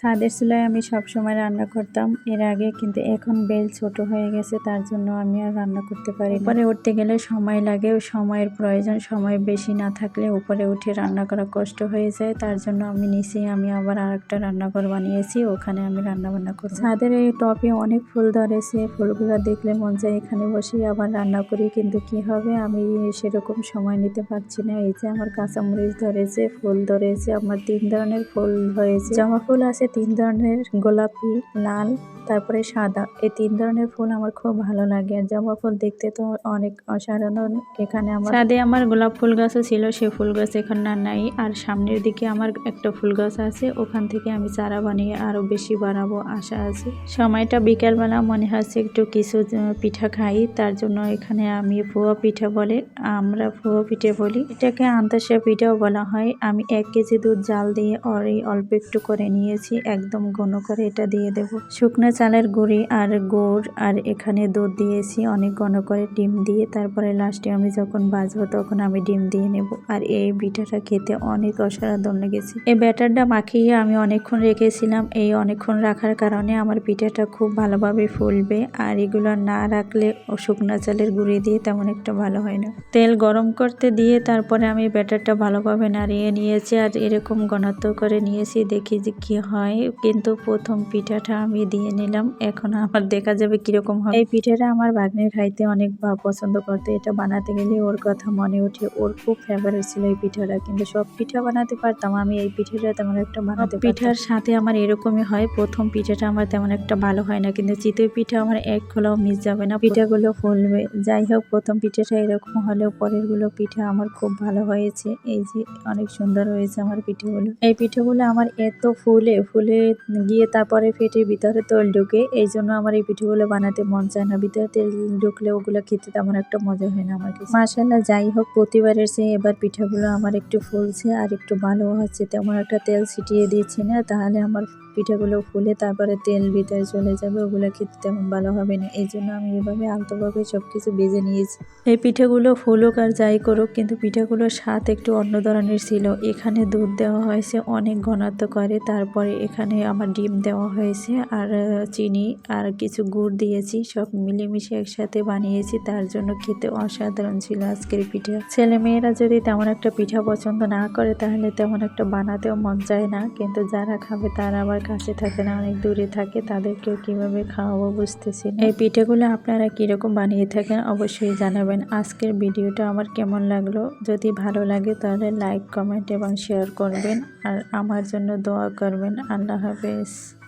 ছাদের চুলায় আমি সব সময় রান্না করতাম। এর আগে কিন্তু এখন বেল ছোট হয়ে গেছে তার জন্য আমি আর রান্না করতে পারি। উপরে উঠতে গেলে সময় লাগে সময়ের প্রয়োজন সময় বেশি না থাকলে উপরে উঠে রান্না করা কষ্ট হয়ে যায়। তার জন্য আমি নিচেই আমি আবার আরেকটা রান্নাঘর বানিয়েছি ওখানে আমি রান্না বান্না করি ছাদের এই টপে অনেক ফুল ধরেছে ফুলগুলো দেখলে মন চায় এখানে বসে আবার রান্না করি কিন্তু কি হবে? আমি সেরকম সময় নিতে পারছি না। এই যে আমার কাঁচামরিচ ধরেছে ফুল ধরেছে আমার তিন ধরনের ফুল হয়েছে। জবা ফুল আছে তিন ধরনের, গোলাপি, লাল, তারপরে সাদা। এই তিন ধরনের ফুল আমার খুব ভালো লাগে। আর জবা ফুল দেখতে তো অনেক অসাধারণ। এখানে আমার ছাদে আমার গোলাপ ফুল গাছও ছিল, সে ফুল গাছ এখন আর নাই। আর সামনের দিকে আমার একটা ফুল গাছ আছে, ওখান থেকে আমি চারা বানিয়ে আরও বেশি বাড়াবো আশা আছে। সময়টা বিকেলবেলা, মনে হচ্ছে একটু কিছু পিঠা খাই। তার জন্য এখানে আমি ফুয়া পিঠা বলে, আমরা ফুয়া পিঠে বলি। এটাকে আন্তাসা পিঠাও বলা হয়। আমি এক কেজি দুধ জাল দিয়ে এই অল্প একটু করে নিয়েছি। একদম ঘন করে এটা দিয়ে দেব। শুকনো চালের গুঁড়ি আর গুড় আর এখানে দুধ দিয়েছি, অনেক ঘন করে ডিম দিয়ে। তারপরে লাস্টে আমি যখন বাজবো তখন আমি ডিম দিয়ে নেব। আর এই পিঠাটা খেতে অনেক অসাধারণ লেগেছে। এই ব্যাটারটা মাখিয়ে আমি অনেকক্ষণ রেখেছিলাম। এই অনেকক্ষণ রাখার কারণে আমার পিঠাটা খুব ভালোভাবে ফুলবে। আর এগুলো না রাখলে শুকনো চালের গুঁড়ি দিয়ে তেমন একটা ভালো হয় না। তেল গরম করতে দিয়ে তারপরে আমি ব্যাটারটা ভালোভাবে নাড়িয়ে নিয়েছি। আর এরকম ঘনত্ব করে নিয়েছি দেখি যে কী হয়। কিন্তু প্রথম পিঠাটা আমি দিয়ে নিলাম। এখন আমার দেখা যাবে কীরকম হয় এই পিঠাটা আমার ভাগ্নের খাইতে অনেক পছন্দ করতে। এটা বানাতে গেলে ওর কথা মনে ওঠে ওর খুব ফেভারিট ছিল এই পিঠাটা। কিন্তু সব পিঠা বানাতে পারতাম। আমি এই পিঠাটা তেমন একটা বানাতে পিঠার সাথে আমার এরকমই হয়। প্রথম পিঠাটা আমার তেমন একটা ভালো হয় না। কিন্তু চিতই পিঠা আমার এক খোলাও মিস যাবে না। পিঠাগুলো ফুলবে। যাই হোক প্রথম পিঠাটা এরকম হলেও পরেরগুলো পিঠা আমার খুব ভালো হয়েছে। এই যে অনেক সুন্দর হয়েছে আমার পিঠেগুলো। এই পিঠেগুলো আমার এত ফুলে ফুলে গিয়ে তারপরে ফেটে ভিতরে তেল ঢুকে, এই জন্য আমার এই পিঠেগুলো বানাতে মন চায় না। ভিতরে তেল ঢুকলে ওগুলো খেতে তেমন একটা মজা হয় না আমার কাছে। মাসাল্লাহ যাই হোক, প্রতিবারের চেয়ে এবার পিঠাগুলো আমার একটু ফুলছে আর একটু ভালো হচ্ছে। তেমন একটা তেল ছিটিয়ে দিয়েছি না, তাহলে আমার পিঠাগুলো ফুলে তারপরে তেল ভিতরে চলে যাবে, ওগুলো খেতে তেমন ভালো হবে না। এই জন্য আমি এভাবে আলতোভাবে সব কিছু বেজে নিয়েছি। এই পিঠেগুলো ফুলুক আর যাই করুক, কিন্তু পিঠাগুলোর স্বাদ একটু অন্য ধরনের ছিল। এখানে দুধ দেওয়া হয়েছে, অনেক ঘনত্ব করে। তারপরে এখানে আমার ডিম দেওয়া হয়েছে, আর চিনি আর কিছু গুড় দিয়েছি। সব মিলেমিশে একসাথে বানিয়েছি, তার জন্য খেতে অসাধারণ ছিল আজকের পিঠা। ছেলে মেয়েরা যদি তেমন একটা পিঠা পছন্দ না করে, তাহলে তেমন একটা বানাতেও মন চায় না। কিন্তু যারা খাবে, তারা আবার কাছে থাকে না, অনেক দূরে থাকে, তাদেরকেও কীভাবে খাওয়াবো বুঝতেছি। এই পিঠেগুলো আপনারা কীরকম বানিয়ে থাকেন অবশ্যই জানাবেন। আজকের ভিডিওটা আমার কেমন লাগল? যদি ভালো লাগে তাহলে লাইক, কমেন্ট এবং শেয়ার করবেন। আর আমার জন্য দোয়া করবেন। আল্লাহ হাফেজ।